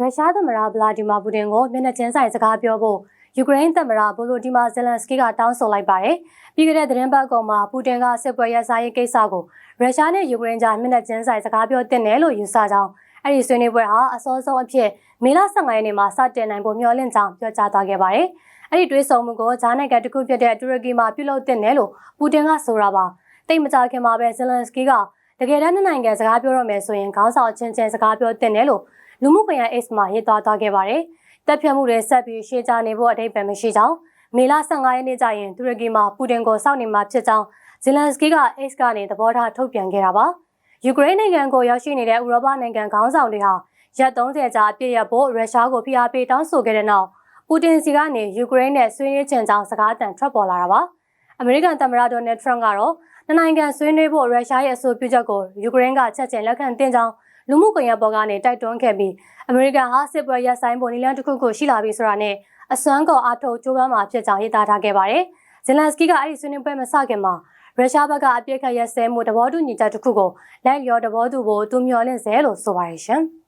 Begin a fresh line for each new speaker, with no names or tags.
ရုရှားသမ္မတဗလာဒီမာပူတင်ကိုမျက်နှာချင်းဆိုင်စကားပြောဖို့ယူကရိန်းသမ္မတဗိုလိုဒီမာဇယ်လန်စကီကတောင်းဆိုလိုက်ပါတယ်။ပြီးခဲ့တဲ့သတင်းပတ်ကောင်မှာပူတင်ကစစ်ပွဲရပ်စားရေးကိစ္စကိုရုရှားနဲ့ယူကရိန်းကြားမျက်နှာချင်းဆိုင်စကားပြောတင်တယ်လို့ယူဆကြောင်းအဲ့ဒီဆွေးနွေးပွဲဟာအစောဆုံးအဖြစ်မေလ15ရက်နေ့မှာစတင်နိုင်ဖို့မျှော်လင့်ကြောင်းပြောကြားသွားခဲ့ပါတယ်။အဲ့ဒီတွေးဆောင်မှုကိုဂျားနိုင်ငံတစ်ခုဖြစ်တဲ့တူရကီမှာပြုလုပ်တင်တယ်လို့ပူတင်ကဆိုတာပါ။တိတ်မကြခင်မှာပဲဇယ်လန်စကီကတကယ်တမ်းနိုင်ငံစကားပြောရမယ်ဆိုရင်ခေါင်းဆောင်ချင်းချင်းစကားပြောတင်တယ်လို့ လူမှုကွန်ရက် X မှာရေးသားသွားခဲ့ပါတယ်။တပ်ဖြတ်မှုတွေဆက်ပြီးရှေ့ချနေဖို့အထိပ္ပယ်မရှိကြောင်းမေလ15ရက်နေ့ကျရင်တူရကီမှာပူတင်ကိုစောင့်နေမှာဖြစ်ကြောင်းဇီလန်စကီက X ကနေသဘောထားထုတ်ပြန်ခဲ့တာပါ။ယူကရိန်းနိုင်ငံကိုရောက်ရှိနေတဲ့ဥရောပနိုင်ငံခေါင်းဆောင်တွေဟာရက်30ကြာအပြည့်ရဖို့ရုရှားကိုဖိအားပေးတောင်းဆိုခဲ့တဲ့နောက်ပူတင်စီကနေယူကရိန်းနဲ့ဆွေးနွေးချင်ကြောင်းစကားအသံထွက်ပေါ်လာတာပါ။အမေရိကန်သမ္မတဒေါ်နယ်ထရန့်ကတော့နိုင်ငံဆွေးနွေးဖို့ရုရှားရဲ့အဆိုပြုချက်ကိုယူကရိန်းကချက်ချင်းလက်ခံတင်ကြောင်း လူမှုကွန်ရက်ပေါ်ကနေတိုက်တွန်းခဲ့ပြီးအမေရိကန်ဟာစစ်ပွဲရပ်ဆိုင်ပုံနည်းလမ်းတစ်ခုကိုရှိလာပြီဆိုတာနဲ့အစွမ်းကုန်အားထုတ်ကြိုးပမ်းမှာဖြစ်ကြောင်းရေးသားထားခဲ့ပါတယ်။ဇယ်လန်စကီကအဲ့ဒီဆွေးနွေးပွဲမစခင်မှာရုရှားဘက်ကအပြစ်ခတ်ရက်စဲမှုသဘောတူညီချက်တစ်ခုကိုလက်လျော်သဘောတူဖို့သူမျှော်လင့်စေလို့ဆိုပါတယ်ရှင်။